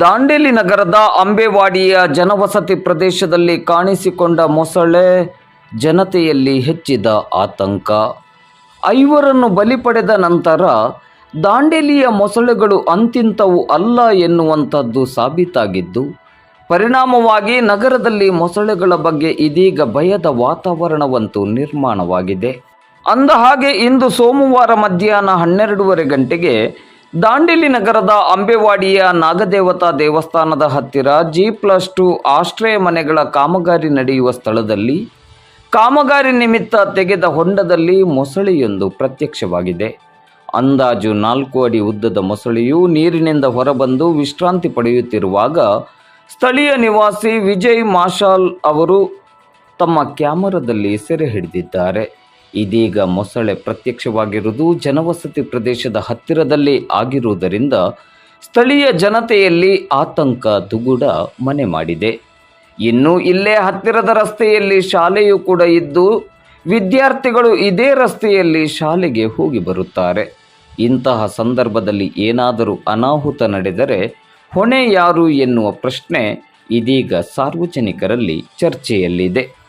ದಾಂಡೇಲಿ ನಗರದ ಅಂಬೇವಾಡಿಯ ಜನವಸತಿ ಪ್ರದೇಶದಲ್ಲಿ ಕಾಣಿಸಿಕೊಂಡ ಮೊಸಳೆ ಜನತೆಯಲ್ಲಿ ಹೆಚ್ಚಿದ ಆತಂಕ. ಐವರನ್ನು ಬಲಿ ಪಡೆದ ನಂತರ ದಾಂಡೇಲಿಯ ಮೊಸಳೆಗಳು ಅಂತಿಂತವು ಅಲ್ಲ ಎನ್ನುವಂಥದ್ದು ಸಾಬೀತಾಗಿದ್ದು, ಪರಿಣಾಮವಾಗಿ ನಗರದಲ್ಲಿ ಮೊಸಳೆಗಳ ಬಗ್ಗೆ ಇದೀಗ ಭಯದ ವಾತಾವರಣವಂತೂ ನಿರ್ಮಾಣವಾಗಿದೆ. ಅಂದ ಹಾಗೆ ಇಂದು ಸೋಮವಾರ ಮಧ್ಯಾಹ್ನ ಹನ್ನೆರಡೂವರೆ ಗಂಟೆಗೆ ದಾಂಡೇಲಿ ನಗರದ ಅಂಬೆವಾಡಿಯ ನಾಗದೇವತಾ ದೇವಸ್ಥಾನದ ಹತ್ತಿರ ಜಿ ಪ್ಲಸ್ ಟು ಆಶ್ರಯ ಮನೆಗಳ ಕಾಮಗಾರಿ ನಡೆಯುವ ಸ್ಥಳದಲ್ಲಿ ಕಾಮಗಾರಿ ನಿಮಿತ್ತ ತೆಗೆದ ಹೊಂಡದಲ್ಲಿ ಮೊಸಳೆಯೊಂದು ಪ್ರತ್ಯಕ್ಷವಾಗಿದೆ. ಅಂದಾಜು ನಾಲ್ಕು ಅಡಿ ಉದ್ದದ ಮೊಸಳೆಯು ನೀರಿನಿಂದ ಹೊರಬಂದು ವಿಶ್ರಾಂತಿ ಪಡೆಯುತ್ತಿರುವಾಗ ಸ್ಥಳೀಯ ನಿವಾಸಿ ವಿಜಯ್ ಮಾಶಾಲ್ ಅವರು ತಮ್ಮ ಕ್ಯಾಮರಾದಲ್ಲಿ ಸೆರೆ ಹಿಡಿದಿದ್ದಾರೆ. ಇದೀಗ ಮೊಸಳೆ ಪ್ರತ್ಯಕ್ಷವಾಗಿರುವುದು ಜನವಸತಿ ಪ್ರದೇಶದ ಹತ್ತಿರದಲ್ಲಿ ಆಗಿರುವುದರಿಂದ ಸ್ಥಳೀಯ ಜನತೆಯಲ್ಲಿ ಆತಂಕ ದುಗುಡ ಮನೆ ಮಾಡಿದೆ. ಇನ್ನು ಇಲ್ಲೇ ಹತ್ತಿರದ ರಸ್ತೆಯಲ್ಲಿ ಶಾಲೆಯೂ ಕೂಡ ಇದ್ದು, ವಿದ್ಯಾರ್ಥಿಗಳು ಇದೇ ರಸ್ತೆಯಲ್ಲಿ ಶಾಲೆಗೆ ಹೋಗಿ ಬರುತ್ತಾರೆ. ಇಂತಹ ಸಂದರ್ಭದಲ್ಲಿ ಏನಾದರೂ ಅನಾಹುತ ನಡೆದರೆ ಹೊಣೆ ಯಾರು ಎನ್ನುವ ಪ್ರಶ್ನೆ ಇದೀಗ ಸಾರ್ವಜನಿಕರಲ್ಲಿ ಚರ್ಚೆಯಲ್ಲಿದೆ.